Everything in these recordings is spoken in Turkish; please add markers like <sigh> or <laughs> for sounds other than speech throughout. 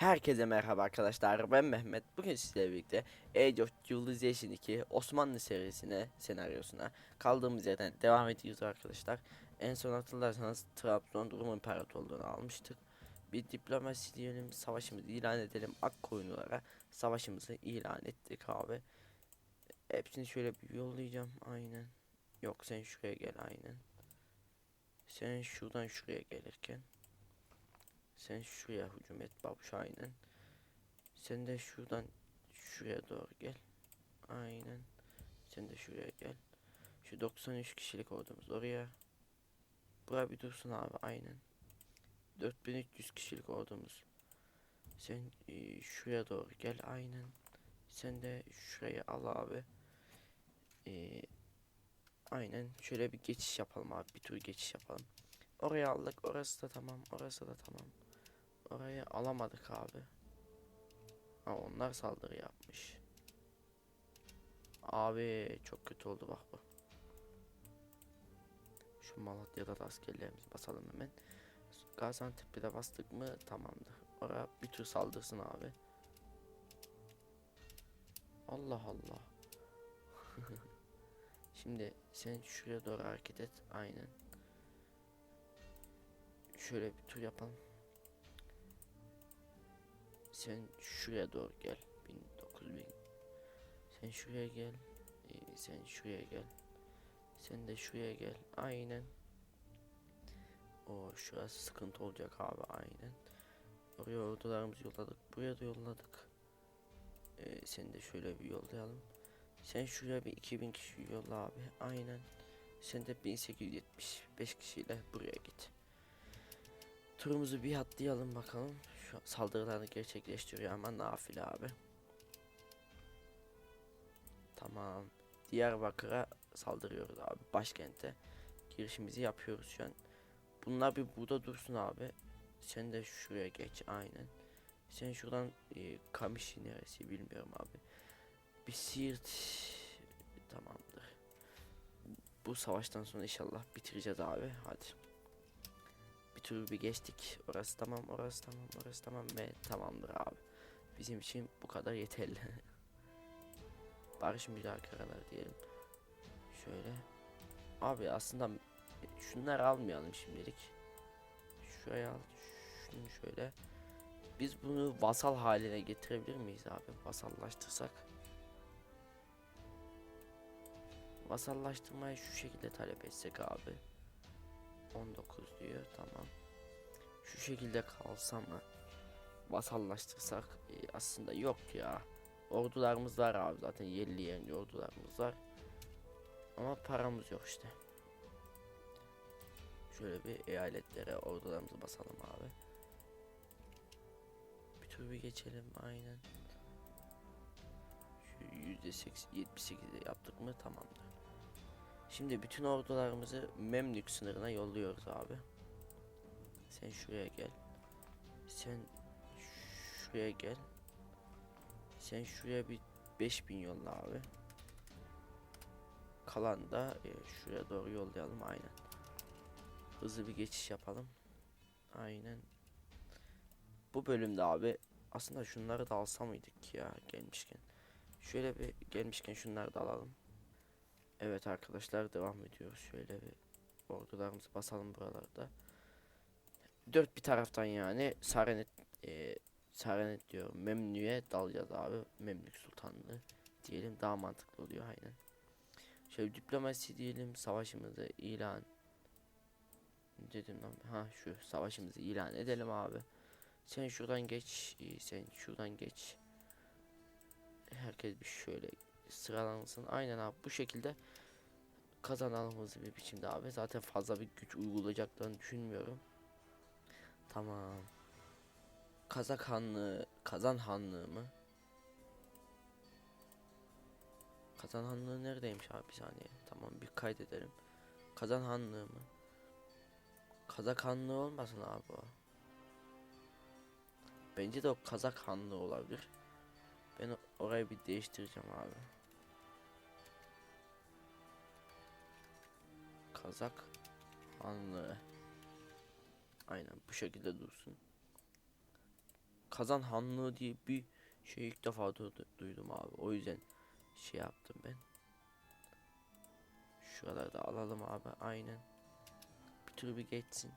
Herkese merhaba arkadaşlar ben Mehmet. Bugün sizlerle birlikte Age of Civilization 2 Osmanlı serisine senaryosuna kaldığımız yerden devam ediyoruz arkadaşlar. En son hatırlarsanız Trabzon Rum İmparatorluğunu almıştık. Bir diplomasi diyelim savaşımızı ilan edelim. Akkoyunlulara savaşımızı ilan ettik abi. Hepsini şöyle bir yollayacağım aynen. Yok sen şuraya gel aynen. Sen şuradan şuraya gelirken sen şuraya hücum et babuş aynen. Sen de şuradan şuraya doğru gel. Aynen. Sen de şuraya gel. Şu 93 kişilik ordumuz oraya. Bura bir dursun abi aynen. 4300 kişilik ordumuz. Sen e, şuraya doğru gel aynen. Sen de şuraya al abi. E, aynen şöyle bir geçiş yapalım abi. Bir tur geçiş yapalım. Oraya aldık. Orası da tamam. Orası da tamam. Orayı alamadık abi. Ha onlar saldırı yapmış. Abi çok kötü oldu bak bu. Şu Malatya'da da askerlerimizi basalım hemen. Gaziantep'te de bastık mı tamamdır. Oraya bir tür saldırsın abi. Allah Allah. <laughs> Şimdi sen şuraya doğru hareket et. Aynen. Şöyle bir tur yapalım. Sen şuraya doğru gel. 1900 Sen şuraya gel. Ee, sen şuraya gel. Sen de şuraya gel. Aynen. O şurası sıkıntı olacak abi aynen. Oraya ordularımızı yolladık. Buraya da yolladık. Ee, sen de şöyle bir yollayalım. Sen şuraya bir 2000 kişi yolla abi. Aynen. Sen de 1875 kişiyle buraya git. Turumuzu bir atlayalım bakalım. Şu saldırılarını gerçekleştiriyor ama nafile abi. Tamam. Diyarbakır'a saldırıyoruz abi. Başkente. Girişimizi yapıyoruz şu an. Bunlar bir burada dursun abi. Sen de şuraya geç aynen. Sen şuradan e, Kamışı neresi bilmiyorum abi. Bir Siirt tamamdır. Bu savaştan sonra inşallah bitireceğiz abi. Hadi. Bir türlü bir geçtik. Orası tamam, orası tamam, orası tamam ve tamamdır abi. Bizim için bu kadar yeterli. <laughs> Barış müzakeralar diyelim. Şöyle. Abi aslında şunları almayalım şimdilik. Şuraya al. Şunu şöyle. Biz bunu vasal haline getirebilir miyiz abi? Vasallaştırsak. Vasallaştırmayı şu şekilde talep etsek abi. 19 diyor tamam. Şu şekilde kalsa mı? Vasallaştırsak e, aslında yok ya. Ordularımız var abi zaten yerli yerli ordularımız var. Ama paramız yok işte. Şöyle bir eyaletlere ordularımızı basalım abi. Bir tur bir geçelim aynen. Şu yüzde 78'de yaptık mı tamamdır. Şimdi bütün ordularımızı Memlük sınırına yolluyoruz abi. Sen şuraya gel. Sen şuraya gel. Sen şuraya bir 5000 yolla abi. Kalan da e, şuraya doğru yollayalım aynen. Hızlı bir geçiş yapalım. Aynen. Bu bölümde abi aslında şunları da alsa mıydık ya gelmişken. Şöyle bir gelmişken şunları da alalım. Evet arkadaşlar devam ediyoruz. Şöyle bir ordularımızı basalım buralarda. Dört bir taraftan yani Sarenet e, Sarenet diyorum. Memnü'ye dalacağız abi. Memlük Sultanlığı diyelim daha mantıklı oluyor aynen. Şöyle diplomasi diyelim savaşımızı ilan dedim lan ha şu savaşımızı ilan edelim abi. Sen şuradan geç, e, sen şuradan geç. Herkes bir şöyle sıralansın. Aynen abi bu şekilde kazanalım hızlı bir biçimde abi. Zaten fazla bir güç uygulayacaklarını düşünmüyorum. Tamam. Kazak Hanlığı, Kazan Hanlığı mı? Kazan Hanlığı neredeymiş abi bir saniye. Tamam bir kaydedelim. Kazan Hanlığı mı? Kazak Hanlığı olmasın abi o. Bence de o Kazak Hanlığı olabilir. Ben orayı bir değiştireceğim abi. Kazak Hanlığı. Aynen bu şekilde dursun. Kazan Hanlığı diye bir şey ilk defa du- duydum abi. O yüzden şey yaptım ben. Şuraları da alalım abi. Aynen. Bir tür bir geçsin.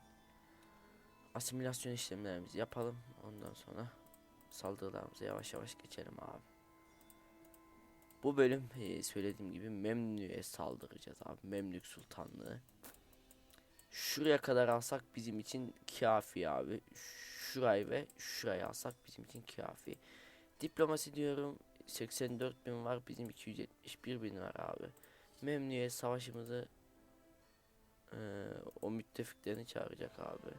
Asimilasyon işlemlerimizi yapalım. Ondan sonra saldırılarımıza yavaş yavaş geçelim abi. Bu bölüm e, söylediğim gibi Memlük'e saldıracağız abi. Memlük Sultanlığı. Şuraya kadar alsak bizim için kafi abi. Şurayı ve şurayı alsak bizim için kafi. Diplomasi diyorum 84 bin var bizim 271 bin var abi. Memnuniye savaşımızı eee, o müttefiklerini çağıracak abi.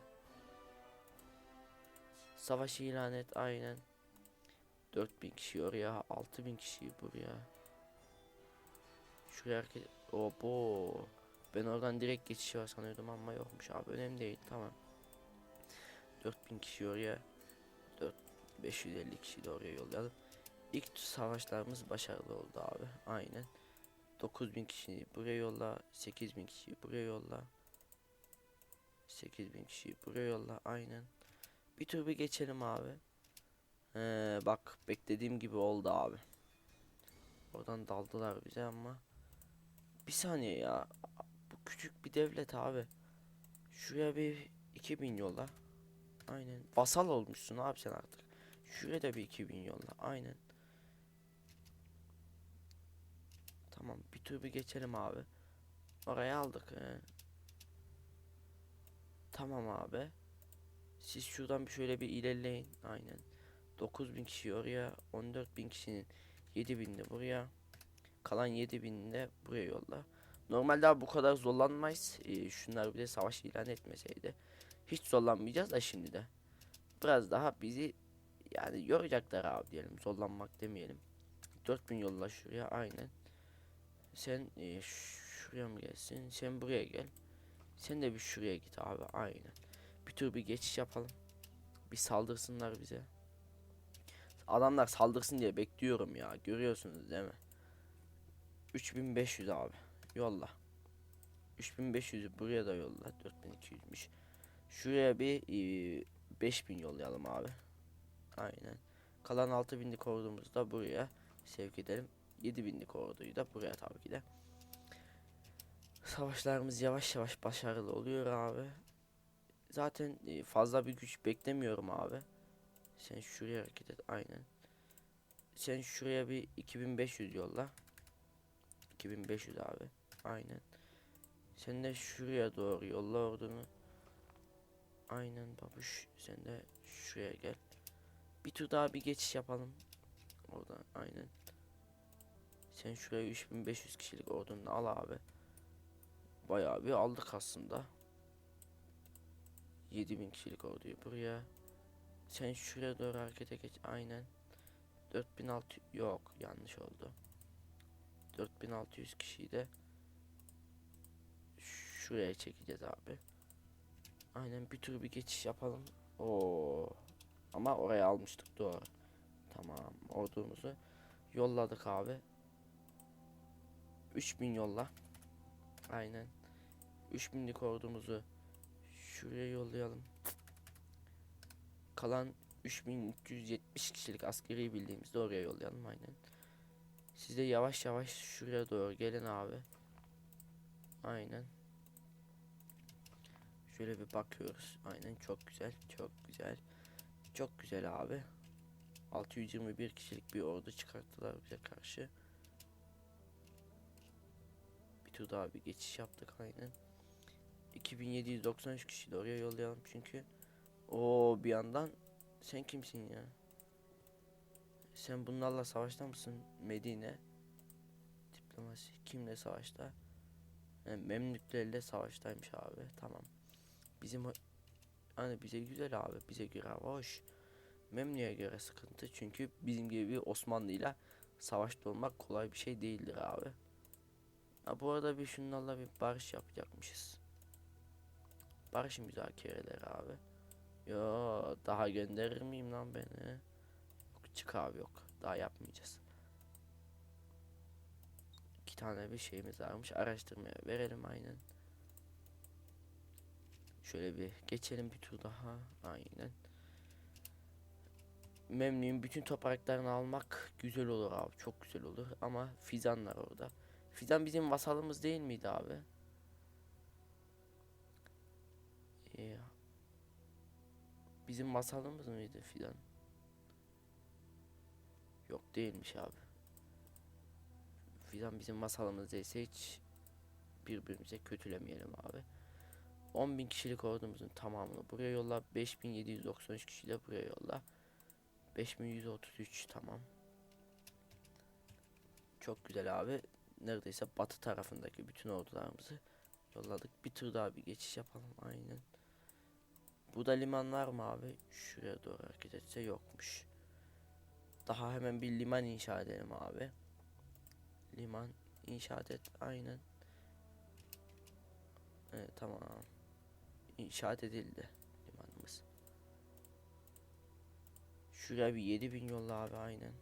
Savaş ilan et aynen. 4000 kişi oraya 6000 kişi buraya. Şuraya herkes Obo. Ben oradan direkt geçiş var sanıyordum ama yokmuş abi önemli değil tamam. 4000 kişi oraya 4 550 kişi de oraya yollayalım. İlk savaşlarımız başarılı oldu abi. Aynen. 9000 kişiyi buraya yolla, 8000 kişiyi buraya yolla. 8000 kişiyi buraya yolla. Aynen. Bir tur bir geçelim abi. Ee, bak beklediğim gibi oldu abi. Oradan daldılar bize ama bir saniye ya. Bu küçük bir devlet abi. Şuraya bir 2000 yolla. Aynen. Vasal olmuşsun abi sen artık. Şuraya da bir 2000 yolla. Aynen. Tamam bir tur bir geçelim abi. Oraya aldık. he. Tamam abi. Siz şuradan bir şöyle bir ilerleyin. Aynen. 9000 kişi oraya. 14000 kişinin 7000 de buraya. Kalan 7000 de buraya yolla. Normalde bu kadar zorlanmayız. Ee, şunlar bir de savaş ilan etmeseydi. Hiç zorlanmayacağız da şimdi de. Biraz daha bizi yani yoracaklar abi diyelim. Zorlanmak demeyelim. 4000 yolla şuraya aynen. Sen e, şuraya mı gelsin? Sen buraya gel. Sen de bir şuraya git abi aynen. Bir tür bir geçiş yapalım. Bir saldırsınlar bize. Adamlar saldırsın diye bekliyorum ya. Görüyorsunuz değil mi? 3500 abi. Yolla. 3500'ü buraya da yolla. 4200'müş. Şuraya bir e, 5000 yollayalım abi. Aynen. Kalan 6000'lik ordumuzu da buraya sevk edelim. 7000'lik orduyu da buraya tabii ki de. Savaşlarımız yavaş yavaş başarılı oluyor abi. Zaten e, fazla bir güç beklemiyorum abi. Sen şuraya hareket et aynen. Sen şuraya bir 2500 yolla. 2500 abi. Aynen. Sen de şuraya doğru yolla ordunu. Aynen babuş. Sen de şuraya gel. Bir tur daha bir geçiş yapalım. Orada aynen. Sen şuraya 3500 kişilik ordunu al abi. Bayağı bir aldık aslında. 7000 kişilik orduyu buraya. Sen şuraya doğru harekete geç. Aynen. 4600 yok yanlış oldu. 4600 kişiyi de şuraya çekeceğiz abi. Aynen bir tür bir geçiş yapalım. Oo. Ama oraya almıştık doğru. Tamam ordumuzu yolladık abi. 3000 yolla. Aynen. 3000'lik ordumuzu şuraya yollayalım. Kalan 3370 kişilik askeri bildiğimizde oraya yollayalım aynen. Siz de yavaş yavaş şuraya doğru gelin abi. Aynen. Şöyle bir bakıyoruz. Aynen çok güzel. Çok güzel. Çok güzel abi. 621 kişilik bir ordu çıkarttılar bize karşı. Bir tur daha bir geçiş yaptık aynen. 2793 kişi de oraya yollayalım çünkü. O bir yandan sen kimsin ya? Sen bunlarla savaşta mısın? Medine. Diplomasi. Kimle savaşta? He, Memlüklerle savaştaymış abi. Tamam. Bizim hani bize güzel abi. Bize göre hoş. Memlü'ye göre sıkıntı çünkü bizim gibi Osmanlı'yla savaşta olmak kolay bir şey değildir abi. Ha, bu arada bir şunlarla bir barış yapacakmışız. Barış müzakereleri abi. Yo daha gönderir miyim lan beni? Çık abi yok. Daha yapmayacağız. İki tane bir şeyimiz varmış. Araştırmaya verelim aynen. Şöyle bir geçelim bir tur daha. Aynen. Memnun'un bütün topraklarını almak güzel olur abi. Çok güzel olur. Ama Fizanlar orada. Fizan bizim vasalımız değil miydi abi? Ee, bizim vasalımız mıydı Fizan? Yok değilmiş abi. Fizan bizim masalımız değilse hiç birbirimize kötülemeyelim abi. 10.000 kişilik ordumuzun tamamını buraya yolla. 5793 kişi de buraya yolla. 5133 tamam. Çok güzel abi. Neredeyse batı tarafındaki bütün ordularımızı yolladık. Bir tur daha bir geçiş yapalım aynen. Burada liman var mı abi? Şuraya doğru hareket etse yokmuş. Daha hemen bir liman inşa edelim abi. Liman inşaat et aynen. Evet tamam. İnşaat edildi limanımız. Şuraya bir 7000 yolla abi aynen.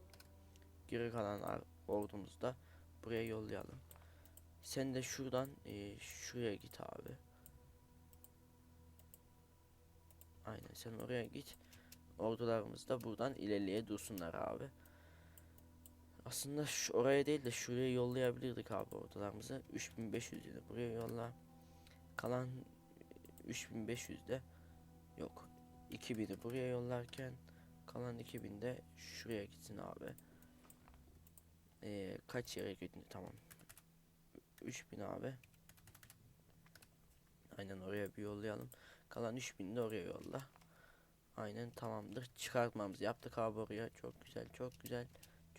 Geri kalan ordumuzu da buraya yollayalım. Sen de şuradan e, şuraya git abi. Aynen sen oraya git. Ordularımız da buradan ilerleye dursunlar abi. Aslında şu oraya değil de şuraya yollayabilirdik abi ordularımızı. 3500 de buraya yolla. Kalan 3500 de yok. 2000'i buraya yollarken kalan 2000 de şuraya gitsin abi. Ee, kaç yere gitti tamam. 3000 abi. Aynen oraya bir yollayalım. Kalan 3000 de oraya yolla. Aynen tamamdır. Çıkartmamızı yaptık abi oraya. Çok güzel, çok güzel.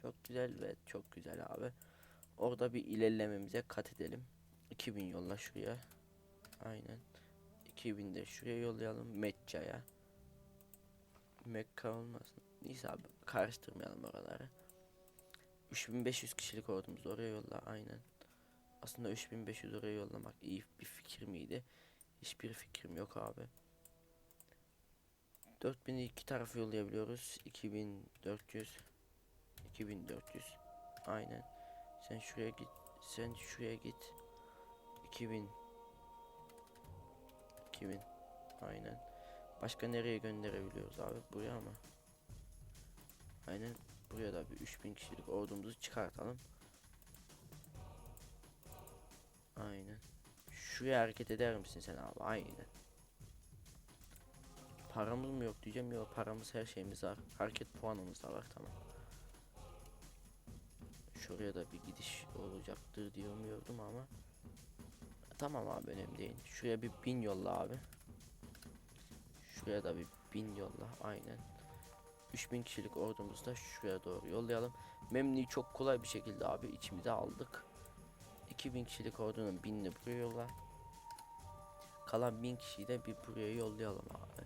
Çok güzel ve çok güzel abi. Orada bir ilerlememize kat edelim. 2000 yolla şuraya. Aynen. 2000 de şuraya yollayalım. Mecca'ya. Mekka olmasın. Neyse abi karıştırmayalım oraları. 3500 kişilik ordumuzu oraya yolla aynen. Aslında 3500 oraya yollamak iyi bir fikir miydi? Hiçbir fikrim yok abi. 4000'i iki tarafı yollayabiliyoruz. 2400 2400 aynen. Sen şuraya git. Sen şuraya git. 2000 2000 aynen. Başka nereye gönderebiliyoruz abi? Buraya mı? Aynen. Buraya da bir 3000 kişilik ordumuzu çıkartalım. Aynen. Şuraya hareket eder misin sen abi? Aynen. Paramız mı yok diyeceğim. Yok paramız her şeyimiz var. Hareket puanımız da var tamam. Şuraya da bir gidiş olacaktır diye umuyordum ama. Tamam abi önemli değil. Şuraya bir bin yolla abi. Şuraya da bir bin yolla aynen. 3000 kişilik ordumuzu da şuraya doğru yollayalım. Memni'yi çok kolay bir şekilde abi içimize aldık. 2000 kişilik ordunun binini buraya yolla. Kalan 1000 kişiyi de bir buraya yollayalım abi.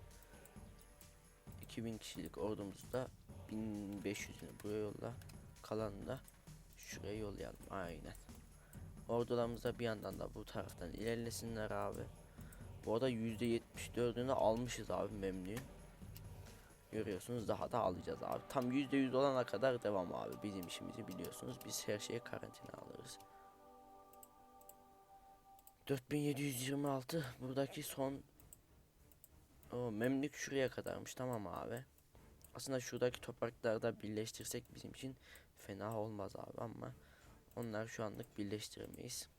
2000 kişilik ordumuzu da 1500'ünü buraya yolla. Kalanını da şuraya yollayalım. Aynen. Ordularımız da bir yandan da bu taraftan ilerlesinler abi. Bu arada %74'ünü almışız abi memnun. Görüyorsunuz daha da alacağız abi. Tam %100 olana kadar devam abi. Bizim işimizi biliyorsunuz. Biz her şeye karantina alırız. 4726 buradaki son o memlük şuraya kadarmış tamam abi. Aslında şuradaki topraklarda birleştirsek bizim için fena olmaz abi ama onlar şu anlık birleştiremeyiz.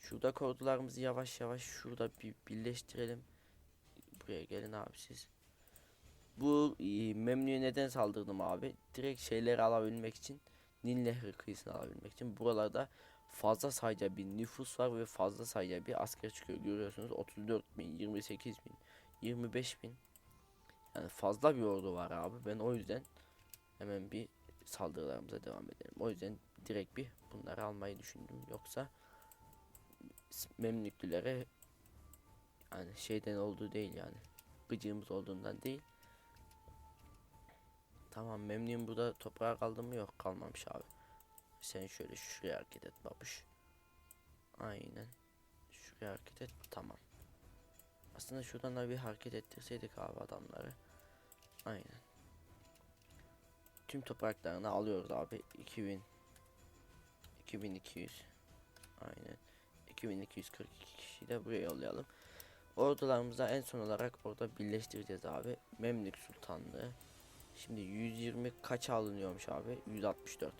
Şurada ordularımızı yavaş yavaş şurada bir birleştirelim. Buraya gelin abi siz. Bu e, Memnun'e neden saldırdım abi? Direkt şeyleri alabilmek için Nil Nehri kıyısını alabilmek için buralarda fazla sayıca bir nüfus var ve fazla sayıca bir asker çıkıyor görüyorsunuz 34 bin 28 bin 25 bin yani fazla bir ordu var abi ben o yüzden hemen bir saldırılarımıza devam edelim o yüzden direkt bir bunları almayı düşündüm yoksa Memlüklülere yani şeyden olduğu değil yani gıcığımız olduğundan değil Tamam memnun burada toprağa kaldı mı yok kalmamış abi sen şöyle şuraya hareket et babuş. Aynen. Şuraya hareket et. Tamam. Aslında şuradan da bir hareket ettirseydik abi adamları. Aynen. Tüm topraklarını alıyoruz abi. 2000 2200 Aynen. 2242 kişiyi de buraya yollayalım. Ordularımıza en son olarak orada birleştireceğiz abi. Memlük Sultanlığı. Şimdi 120 kaça alınıyormuş abi? 164.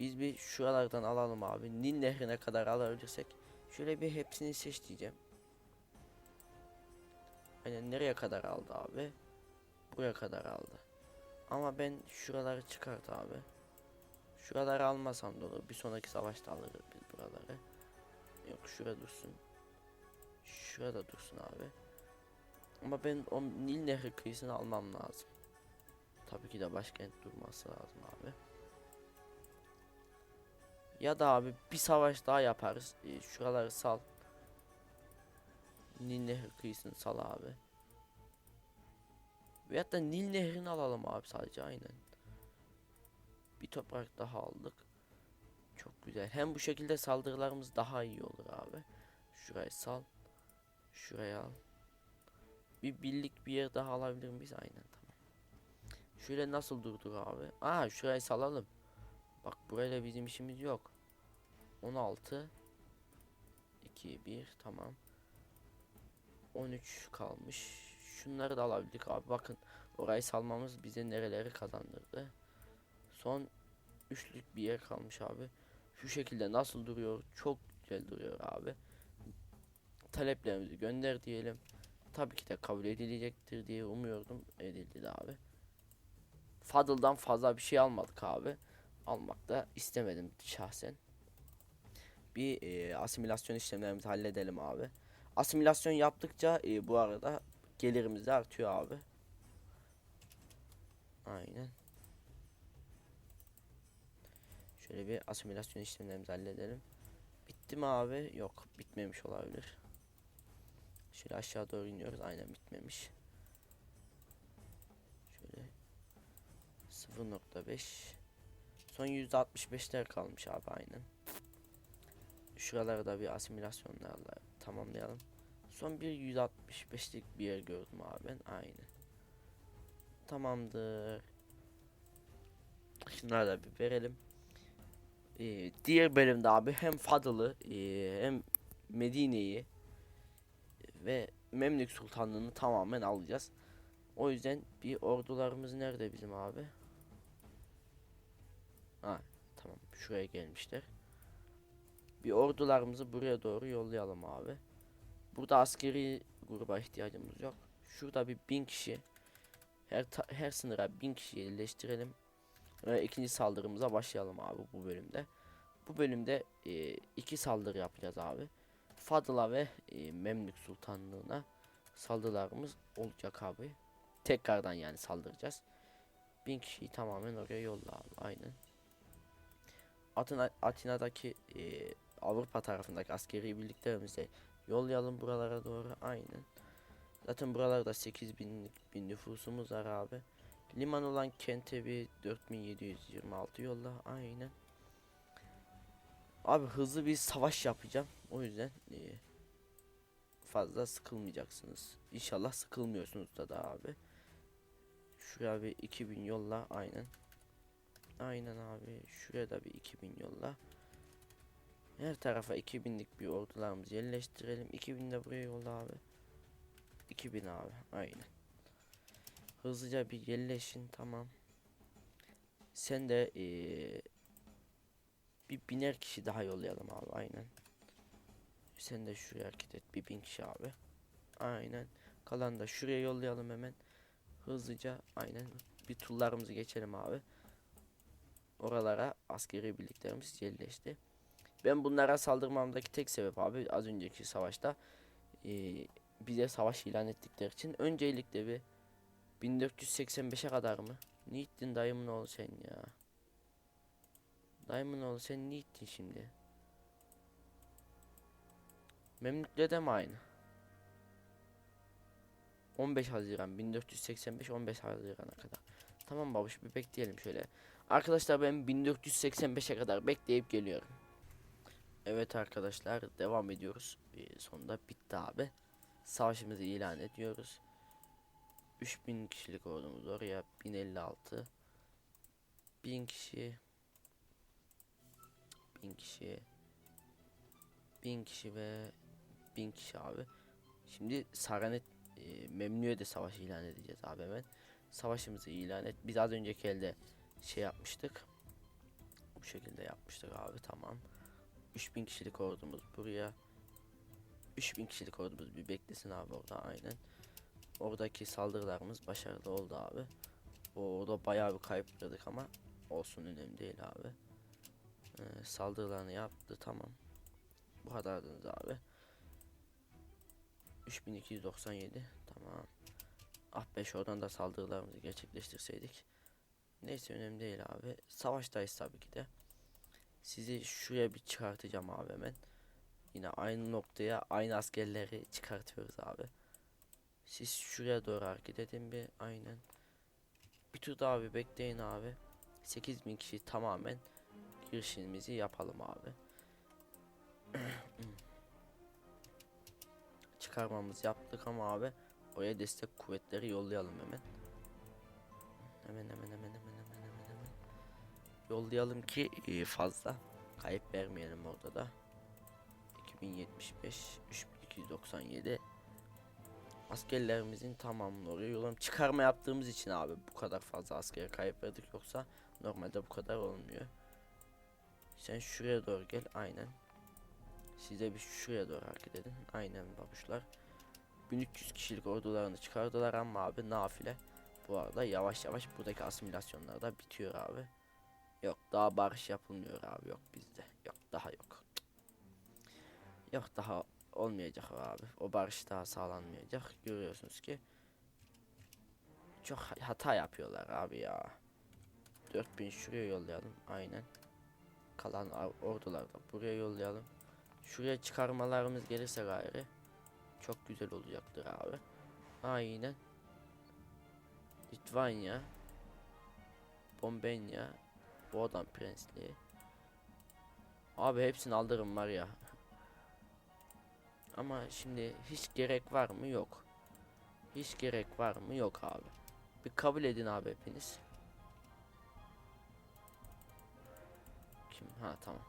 Biz bir şuralardan alalım abi. Nil nehrine kadar alabilirsek. Şöyle bir hepsini seç diyeceğim. Aynen nereye kadar aldı abi? Buraya kadar aldı. Ama ben şuraları çıkart abi. Şuraları almasam da olur. Bir sonraki savaşta alırız biz buraları. Yok şura dursun. Şurada dursun abi. Ama ben o Nil Nehri kıyısını almam lazım. Tabii ki de başkent durması lazım abi. Ya da abi bir savaş daha yaparız. Ee, şuraları sal. Nil Nehri kıyısını sal abi. Veyahut da Nil Nehri'ni alalım abi sadece aynen. Bir toprak daha aldık. Çok güzel. Hem bu şekilde saldırılarımız daha iyi olur abi. Şurayı sal. Şuraya al. Bir birlik bir yer daha alabilir miyiz? Aynen tamam. Şöyle nasıl durdur abi? Aa şurayı salalım. Bak burayla bizim işimiz yok. 16 2 1 tamam. 13 kalmış. Şunları da alabildik abi. Bakın orayı salmamız bize nereleri kazandırdı. Son üçlük bir yer kalmış abi. Şu şekilde nasıl duruyor? Çok güzel duruyor abi. Taleplerimizi gönder diyelim. Tabii ki de kabul edilecektir diye umuyordum. Edildi de abi. Fadıl'dan fazla bir şey almadık abi. Almak da istemedim şahsen. Bir e, asimilasyon işlemlerimizi halledelim abi. Asimilasyon yaptıkça e, bu arada gelirimiz de artıyor abi. Aynen. Şöyle bir asimilasyon işlemlerimizi halledelim. Bitti mi abi? Yok bitmemiş olabilir. Şöyle aşağı doğru iniyoruz. Aynen bitmemiş. Şöyle 0.5 Son %65'ler kalmış abi aynen. Şuraları da bir asimilasyonlarla tamamlayalım. Son bir 165'lik bir yer gördüm abi ben. Aynen. Tamamdır. Şunları da bir verelim. Ee, diğer bölümde abi hem Fadıl'ı ee, hem Medine'yi ve Memlük Sultanlığı'nı tamamen alacağız. O yüzden bir ordularımız nerede bizim abi? Ha tamam şuraya gelmişler. Bir ordularımızı buraya doğru yollayalım abi. Burada askeri gruba ihtiyacımız yok. Şurada bir bin kişi her her sınıra bin kişi yerleştirelim. Ve ikinci saldırımıza başlayalım abi bu bölümde. Bu bölümde e, iki saldırı yapacağız abi. Fadıl'a ve e, Memlük Sultanlığı'na saldırılarımız olacak abi. Tekrardan yani saldıracağız. Bin kişiyi tamamen oraya yolla abi. Aynen. Atina, Atina'daki e, Avrupa tarafındaki askeri birliklerimizi yollayalım buralara doğru. Aynen. Zaten buralarda 8000'lik bir nüfusumuz var abi. Liman olan kente bir 4726 yolla. Aynen. Abi hızlı bir savaş yapacağım. O yüzden e, fazla sıkılmayacaksınız. İnşallah sıkılmıyorsunuz da da abi. Şuraya bir 2000 yolla. Aynen. Aynen abi. Şuraya da bir 2000 yolla. Her tarafa 2000'lik bir ordularımızı yerleştirelim. 2000 de buraya yolla abi. 2000 abi. Aynen. Hızlıca bir yerleşin. Tamam. Sen de eee bir biner kişi daha yollayalım abi. Aynen. Sen de şuraya hareket et. Bir bin kişi abi. Aynen. Kalan da şuraya yollayalım hemen. Hızlıca. Aynen. Bir turlarımızı geçelim abi. Oralara askeri birliklerimiz yerleşti. Ben bunlara saldırmamdaki tek sebep abi az önceki savaşta eee, bize savaş ilan ettikleri için öncelikle bir 1485'e kadar mı? Ne gittin dayımın oğlu sen ya? Dayımın oğlu sen ne gittin şimdi? Memlükle de mi aynı? 15 Haziran 1485 15 Haziran'a kadar. Tamam babuş bir bekleyelim şöyle. Arkadaşlar ben 1485'e kadar bekleyip geliyorum. Evet arkadaşlar devam ediyoruz. Ee, sonunda bitti abi. Savaşımızı ilan ediyoruz. 3000 kişilik ordumuz oraya 1056 1000 kişi 1000 kişi 1000 kişi ve 1000 kişi abi. Şimdi Saranet e, Memnun'e de savaş ilan edeceğiz abi hemen. savaşımızı ilan et. Biz az önceki elde şey yapmıştık. Bu şekilde yapmıştık abi tamam. 3000 kişilik ordumuz buraya. 3000 kişilik ordumuz bir beklesin abi orada aynen. Oradaki saldırılarımız başarılı oldu abi. Orada bayağı bir kayıpladık ama olsun önemli değil abi. Ee, saldırılarını yaptı tamam. Bu kadardınız abi. 3297 tamam. Ah 5 oradan da saldırılarımızı gerçekleştirseydik. Neyse önemli değil abi. Savaştayız tabii ki de. Sizi şuraya bir çıkartacağım abi hemen. Yine aynı noktaya aynı askerleri çıkartıyoruz abi. Siz şuraya doğru hareket edin bir aynen. Bir tur daha bekleyin abi. 8000 kişi tamamen girişimizi yapalım abi. <clears throat> Çıkarmamız yaptık ama abi oraya destek kuvvetleri yollayalım. Hemen Yollayalım ki e, fazla kayıp vermeyelim orada da. 2075 3297 askerlerimizin tamamını oraya yollam çıkarma yaptığımız için abi bu kadar fazla asker kayıp verdik yoksa normalde bu kadar olmuyor. Sen şuraya doğru gel aynen. Siz de bir şuraya doğru hareket edin. Aynen babuşlar. 1300 kişilik ordularını çıkardılar ama abi nafile. Bu arada yavaş yavaş buradaki asimilasyonlar da bitiyor abi. Yok daha barış yapılmıyor abi yok bizde. Yok daha yok. Yok daha olmayacak abi. O barış daha sağlanmayacak. Görüyorsunuz ki çok ha- hata yapıyorlar abi ya. 4000 şuraya yollayalım. Aynen. Kalan ar- orduları da buraya yollayalım. Şuraya çıkarmalarımız gelirse gayrı çok güzel olacaktır abi. Aynen. Litvanya, Bombenya, Boğdan Prensliği. Abi hepsini aldırım var ya. Ama şimdi hiç gerek var mı? Yok. Hiç gerek var mı? Yok abi. Bir kabul edin abi hepiniz. Kim? Ha tamam.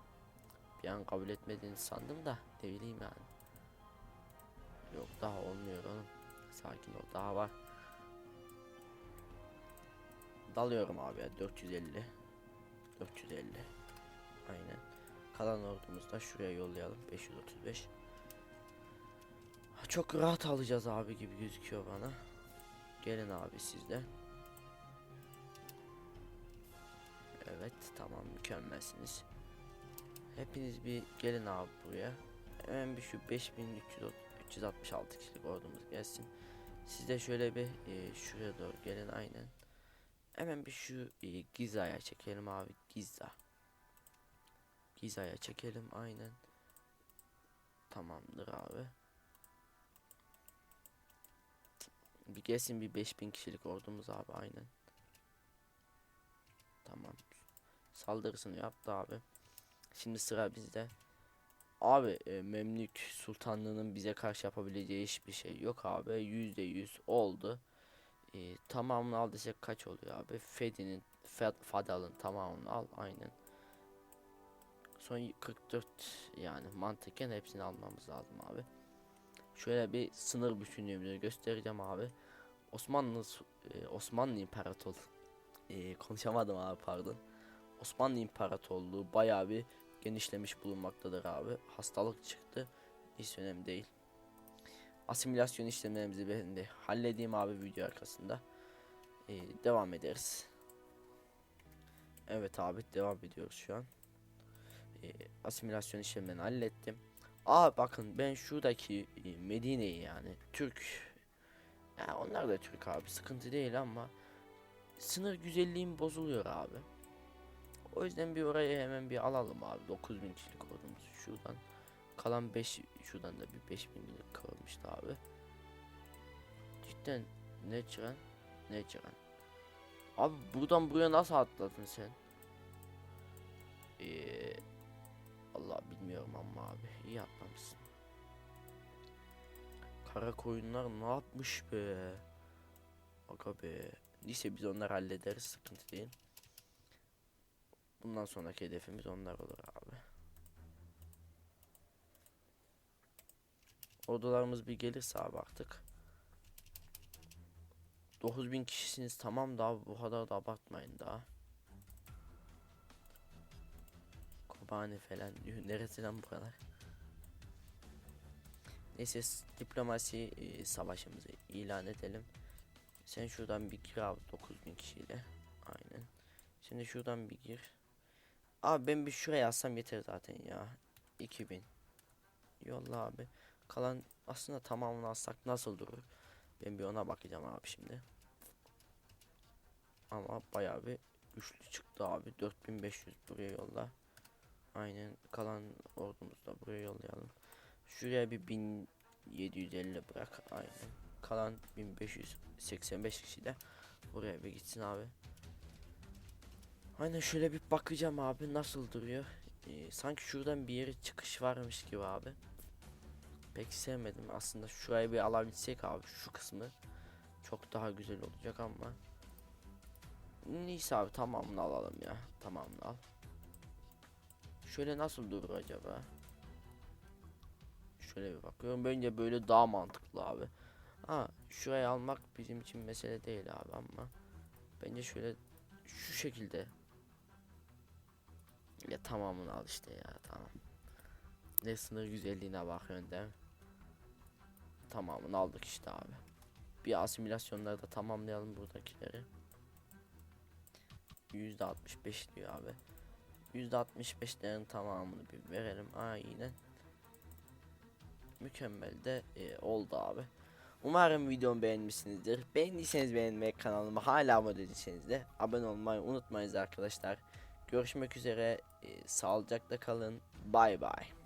Bir an kabul etmediğini sandım da ne bileyim yani. Yok daha olmuyor oğlum. Sakin ol daha var. Dalıyorum abi ya 450. 450. Aynen. Kalan ordumuzu da şuraya yollayalım 535. Ha, Çok rahat alacağız abi gibi gözüküyor bana. Gelin abi siz de. Evet tamam mükemmelsiniz. Hepiniz bir gelin abi buraya. Hemen bir şu 5366 kişilik ordumuz gelsin. Siz de şöyle bir e, şuraya doğru gelin aynen. Hemen bir şu e, Giza'ya çekelim abi Giza. Giza'ya çekelim aynen. Tamamdır abi. Bir gelsin bir 5000 kişilik ordumuz abi aynen. Tamam. Saldırısını yaptı abi. Şimdi sıra bizde. Abi e, Memlük Sultanlığı'nın bize karşı yapabileceği hiçbir şey yok abi. Yüzde yüz oldu. E, tamamını al desek kaç oluyor abi? Fedi'nin Fed, Fadal'ın tamamını al aynen. Son 44 yani mantıken hepsini almamız lazım abi. Şöyle bir sınır bütünlüğümüzü göstereceğim abi. Osmanlı e, Osmanlı İmparator e, konuşamadım abi pardon. Osmanlı İmparatorluğu bayağı bir genişlemiş bulunmaktadır abi. Hastalık çıktı. Hiç önemli değil. Asimilasyon işlemlerimizi ben de halledeyim abi video arkasında. Ee, devam ederiz. Evet abi devam ediyoruz şu an. Ee, asimilasyon işlemlerini hallettim. Aa bakın ben şuradaki e, Medine'yi yani Türk ya onlar da Türk abi sıkıntı değil ama sınır güzelliğim bozuluyor abi. O yüzden bir oraya hemen bir alalım abi. 9000 kişilik ordumuz şuradan. Kalan 5 şuradan da bir 5000 kişilik kalmıştı abi. Cidden ne çıran ne çıran. Abi buradan buraya nasıl atladın sen? Ee, Allah bilmiyorum ama abi iyi atlamışsın. Kara koyunlar ne yapmış be? Aga be. Neyse biz onları hallederiz sıkıntı değil. Bundan sonraki hedefimiz onlar olur abi. Ordularımız bir gelirse abi artık. 9000 kişisiniz tamam da bu kadar da abartmayın daha. Kobani falan diyor. Neresi lan buralar? Neyse diplomasi e, savaşımızı ilan edelim. Sen şuradan bir gir abi 9000 kişiyle. Aynen. Şimdi şuradan bir gir. Abi ben bir şuraya alsam yeter zaten ya. 2000. Yolla abi. Kalan aslında tamamını alsak nasıl durur? Ben bir ona bakacağım abi şimdi. Ama bayağı bir güçlü çıktı abi. 4500 buraya yolla. Aynen kalan ordumuzu da buraya yollayalım. Şuraya bir 1750 bırak. Aynen. Kalan 1585 kişi de buraya bir gitsin abi. Aynen şöyle bir bakacağım abi nasıl duruyor. Ee, sanki şuradan bir yere çıkış varmış gibi abi. Pek sevmedim. Aslında şurayı bir alabilsek abi şu kısmı çok daha güzel olacak ama neyse abi tamamını alalım ya tamamını al. Şöyle nasıl durur acaba? Şöyle bir bakıyorum. Bence böyle daha mantıklı abi. Ha şurayı almak bizim için mesele değil abi ama bence şöyle şu şekilde. Ya tamamını al işte ya tamam. Ne sınır güzelliğine değil mi? Tamamını aldık işte abi. Bir asimilasyonları da tamamlayalım buradakileri. %65 diyor abi. %65'lerin tamamını bir verelim. Aynen. Mükemmel de e, oldu abi. Umarım videomu beğenmişsinizdir. Beğendiyseniz beğenmeyi kanalıma hala abone değilseniz de abone olmayı unutmayınız arkadaşlar. Görüşmek üzere. E, sağlıcakla kalın. Bay bay.